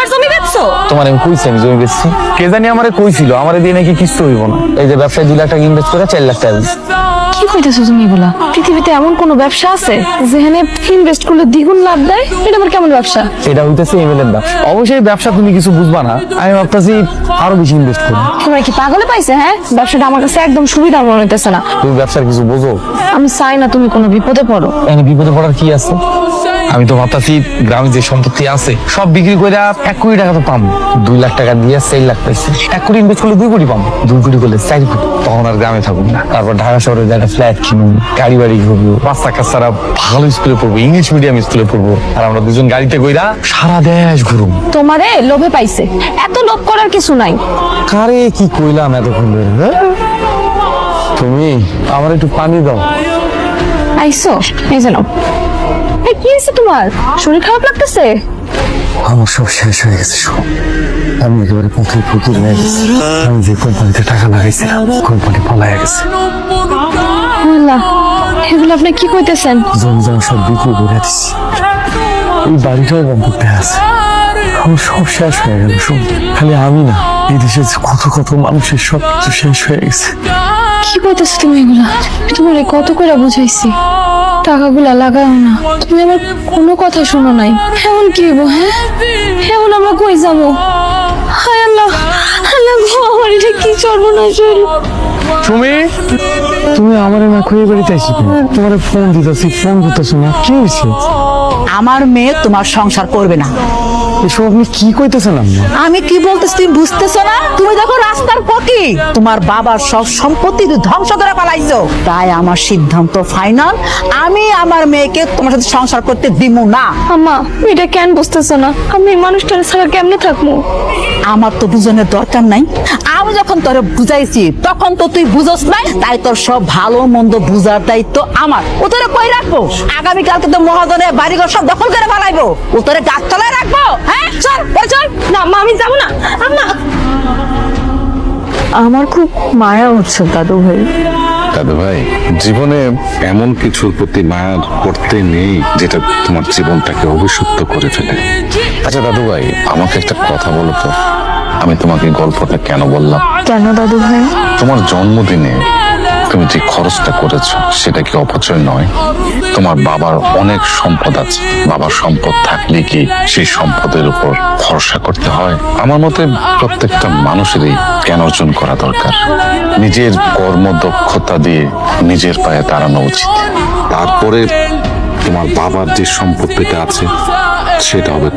আবার জমি বেচছো? তোমার আমি কইছি আমি জমি বেচছি। কে জানি আমারে কইছিল আমারে দিয়ে নাকি কিছু হইব না। এই যে ব্যবসায় দুই লাখ টাকা ইনভেস্ট করে চার লাখ টাকা কি কইতেছো তুমি এগুলা? পৃথিবীতে এমন কোন ব্যবসা আছে যেখানে ইনভেস্ট করলে দ্বিগুণ লাভ দেয়? এটা আবার কেমন ব্যবসা? এটা হইতেছে এমএলএর ব্যবসা অবশ্যই ব্যবসা তুমি কিছু বুঝবা না। আমি ভাবতেছি আরও বেশি ইনভেস্ট করব তোমরা কি পাগলে পাইছে হ্যাঁ? ব্যবসাটা আমার কাছে একদম সুবিধা মনে হইতেছে না। তুমি ব্যবসার কিছু বোঝো? আমি চাই না তুমি কোনো বিপদে পড়ো। এখানে বিপদে পড়ার কি আছে? আমি তো ভাবতাছি গ্রামে যে সম্পত্তি আছে সব বিক্রি করে এক কোটি টাকা তো পাম। দুই লাখ টাকা দিয়ে চার লাখ পাইছি। এক কোটি ইনভেস্ট করলে দুই কোটি পাম। দুই কোটি করলে চার কোটি। তখন আর গ্রামে থাকুন না। তারপর ঢাকা শহরে একটা ফ্ল্যাট কিনুন গাড়ি বাড়ি ঘুরবো বাচ্চা কাচ্চারা ভালো স্কুলে পড়ব ইংলিশ মিডিয়াম স্কুলে পড়ব। আর আমরা দুজন গাড়িতে কইরা সারা দেশ ঘুরুম। তোমারে লোভে পাইছে। এত লোভ করার কিছু নাই। কারে কি কইলাম এতক্ষণ ধরে হ্যাঁ? তুমি আমার একটু পানি দাও। আইসো এই জানো এই কি হয়েছে তোমার? শরীর খারাপ লাগতেছে? আমার সব শেষ হয়ে গেছে সব। আমি একেবারে ফকির হয়ে গেছি আমি যে কোম্পানিতে টাকা লাগাইছিলাম কোম্পানি পালাইয়া গেছে। এগুলো আপনি কি কইতেছেন? জমি জমা সব বিক্রি করে দিছি। এই বাড়িটাও বন্ধুতে আছে। আমার সব শেষ হয়ে গেল সব। খালি আমি না এই দেশে কত কত মানুষের সব কিছু শেষ হয়ে গেছে। কি কইতেছো তুমি এগুলা? তোমার কত করে বুঝাইছি? টাকাগুলা লাগাও না। তুমি আমার কোনো কথা শোনো নাই। এমন কি হব হ্যাঁ? এখন আমরা কই যাব? হায় আল্লাহ আল্লাহ গো আমার এটা কি সর্বনাশ হইল। তুমি তুমি আমার মা খুঁজে বাড়িতে আসি তোমার ফোন দিতেছি ফোন দিতেছো না। কি হয়েছে আমার মেয়ে তোমার সংসার করবে না। এসব আপনি কি কইতেছেন আম্মা আমি কি বলতেছি তুমি বুঝতেছো না? তুমি দেখো রাস্তার পকি তোমার বাবার সব সম্পত্তি তুমি ধ্বংস করে পালাইছো তাই আমার সিদ্ধান্ত ফাইনাল। আমি আমার মেয়েকে তোমার সাথে সংসার করতে দিব না। আম্মা এটা কেন বুঝতেছো না? আমি এই মানুষটার ছাড়া কেমনে থাকব? আমার তো বুঝনের দরকার নাই। আমি যখন তোরে বুঝাইছি তখন তো তুই বুঝোস নাই তাই তোর সব ভালো মন্দ বুঝার দায়িত্ব আমার। ও তোরে কই রাখব? আগামীকালকে তো মহাজনে বাড়িঘর সব দখল করে পালাইবো ও তোরে গাছতলায় রাখব? চল ওই চল। না মা আমি যাব না। আম্মা আমার খুব মায়া হচ্ছে দাদু ভাই। দাদু ভাই জীবনে এমন কিছুর প্রতি মায়া করতে নেই যেটা তোমার জীবনটাকে অভিশপ্ত করে ফেলে। আচ্ছা দাদু ভাই আমাকে একটা কথা বলো তো। আমি তোমাকে গল্পটা কেন বললাম? কেন দাদু ভাই? তোমার জন্মদিনে খরচটা করেছ, সেটা কি অপচয় নয়? তোমার বাবার অনেক সম্পদ আছে। বাবার সম্পদ থাকলে কি সেই সম্পদের উপর ভরসা করতে হয়? আমার মতে প্রত্যেকটা মানুষেরই জ্ঞান অর্জন করা দরকার। নিজের কর্মদক্ষতা দিয়ে নিজের পায়ে দাঁড়ানো উচিত। তারপরে তোমার বাবার যে সম্পত্তিটা আছে, সেটা হবে